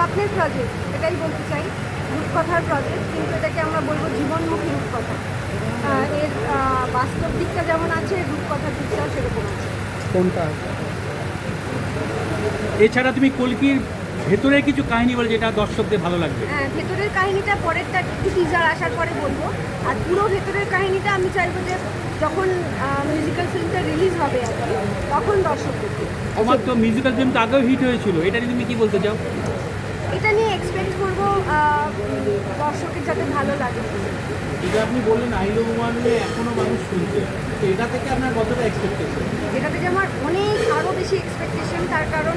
স্বপ্নের প্রজেক্ট এটাই বলতে চাই রূপকথার প্রজেক্ট কিন্তু এটাকে আমরা বলব জীবনমুখী রূপকথা। এর বাস্তব দিকটা যেমন আছে রূপকথার দিকটাও সেরকম আছে। কোনটা? এছাড়া তুমি কলকির ভেতরের কিছু কাহিনী বলে যেটা দর্শকদের ভালো লাগবে। হ্যাঁ ভেতরের কাহিনীটা পরেরটা একটু টিজার আসার পরে বলব। আর পুরো ভেতরের কাহিনীটা আমি চাইব যে যখন মিউজিক্যাল ফিল্মটা রিলিজ হবে তখন দর্শক তোমার তো মিউজিক্যাল ফিল্ম তো আগেও হিট হয়েছিল। এটা নিয়ে তুমি কি বলতে চাও? এটা নিয়ে এক্সপেক্ট করব দর্শকের যাতে ভালো লাগে। এটা আপনি বললেন আইলো ওয়ান নিয়ে এখনও মানুষ শুনছে তো এটা থেকে আপনার কতটা এক্সপেকটেশন এটা থেকে আমার অনেক আরও বেশি এক্সপেকটেশন তার কারণ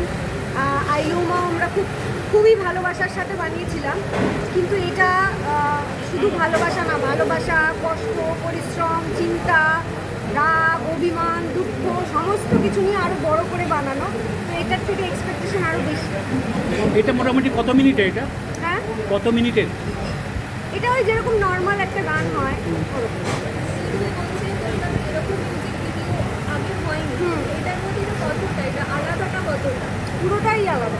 আইউমা আমরা খুব খুবই ভালোবাসার সাথে বানিয়েছিলাম কিন্তু এটা শুধু ভালোবাসা না ভালোবাসা কষ্ট পরিশ্রম চিন্তা রাগ অভিমান দুঃখ সমস্ত কিছু নিয়ে আরও বড় করে বানানো। তো এটার থেকে এক্সপেকটেশন আরও বেশি। এটা মোটামুটি কত মিনিটে এটা? হ্যাঁ? কত মিনিটের এটা ওই যেরকম নর্মাল একটা গান হয়। পুরোটাই আলাদা।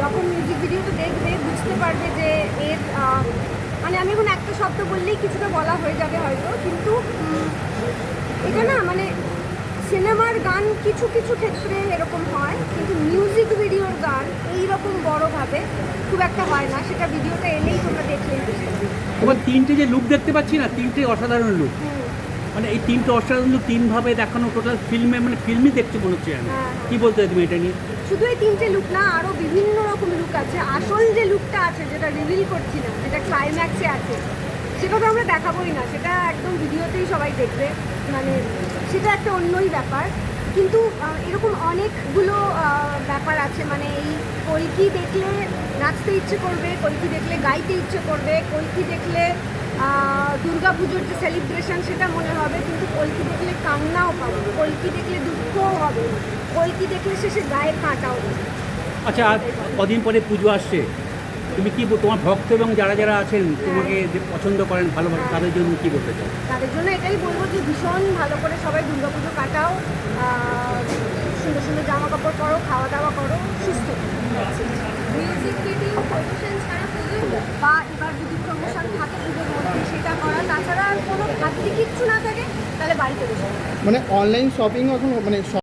যখন মিউজিক ভিডিওটা দেখবে বুঝতে পারবে যে এর মানে আমি এখন একটা শব্দ বললেই কিছুটা বলা হয়ে যাবে হয়তো কিন্তু এটা না মানে সিনেমার গান কিছু কিছু ক্ষেত্রে এরকম হয় কিন্তু মিউজিক ভিডিওর গান এইরকম বড়োভাবে খুব একটা হয় না সেটা ভিডিওটা এলেই তোমরা পারবে। তোমার তিনটে যে লুক দেখতে পাচ্ছি না তিনটে অসাধারণ লুক মানে এই তিনটে অসাধারণ লুক তিনভাবে দেখানো টোটাল ফিল্মে মানে ফিল্মই দেখতে মনে হচ্ছে আমি। হ্যাঁ। কি বলতে তুমি এটা নিয়ে? শুধু এই তিনটে লুক না আরও বিভিন্ন রকম লুক আছে। আসল যে লুকটা আছে যেটা রিভিল করছি না যেটা ক্লাইম্যাক্সে আছে সেটা তো আমরা দেখাবোই না, সেটা একদম ভিডিওতেই সবাই দেখবে। মানে সেটা একটা অন্যই ব্যাপার। কিন্তু এরকম অনেকগুলো ব্যাপার আছে। মানে এই কলকি দেখলে নাচতে ইচ্ছে করবে, কলকি দেখলে গাইতে ইচ্ছে করবে, কলকি দেখলে দুর্গা পুজোর যে সেলিব্রেশন সেটা মনে হবে, কিন্তু কলকি দেখলে কান্নাও পাবে। কলকি দেখলে দুঃখও হবে। কলকি দেখলে শেষে গায়ে কাঁটাও আচ্ছা কদিন পরে পুজো আসছে? তুমি কি তোমার ভক্ত এবং যারা যারা আছেন তোমাকে যে পছন্দ করেন ভালোবাসেন তাদের জন্য কি বলতে চাও? তাদের জন্য এটাই বলব যে ভীষণ ভালো করে সবাই দুর্গাপুজো কাটাও সুন্দর সুন্দর জামা কাপড় পরো খাওয়া দাওয়া করো সুস্থ মিউজিক ভিডিও প্রমোশন ছাড়া পুজো বা এবার যদি প্রমোশন থাকে পুজোর মধ্যে সেটা করা তাছাড়া আর কোনো খাদ্যি কিচ্ছু না থাকে তাহলে বাড়িতে বসে মানে অনলাইন শপিং এখন মানে